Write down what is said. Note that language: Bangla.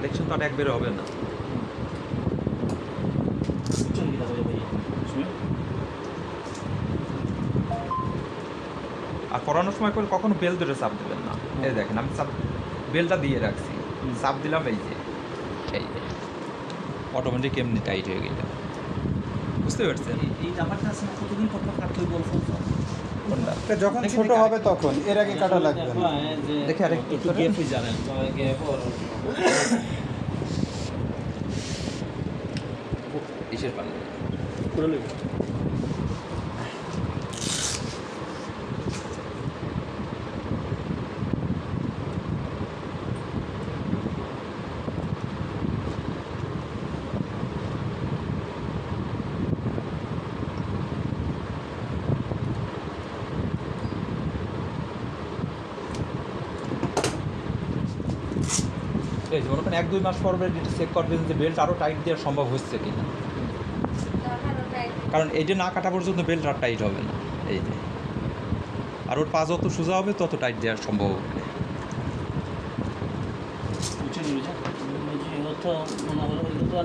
কানেকশন তো আর একবারে হবে না। আর করানোর সময় করে কখনো বেল ধরে চাপ দেবেন না। এই দেখেন আমি চাপ বেলটা দিয়ে রাখছি। চাপ দিলাম এই যে এই যে অটোমেটিক এমনি টাইট হয়ে গেল। বুঝতে পারছেন? এই ব্যাপারটা আছে না কতদিন পর পর কাটতে বলছো কোনটা এটা যখন ছোট হবে তখন এর আগে কাটা লাগবে না। দেখি আরেকটু। গেপই জানেন ইসের পানি। এই মনে করেন এক, দুই মাস পর চেক করবেন যে বেল্ট আরও টাইট দেওয়া সম্ভব হচ্ছে কি না কারণ এই যে না কাটা পর্যন্ত বেল্ট আর টাইট হবে না। এই যে। আর ওর পা যত সোজা হবে, তত টাইট দেওয়া সম্ভব হবে। তো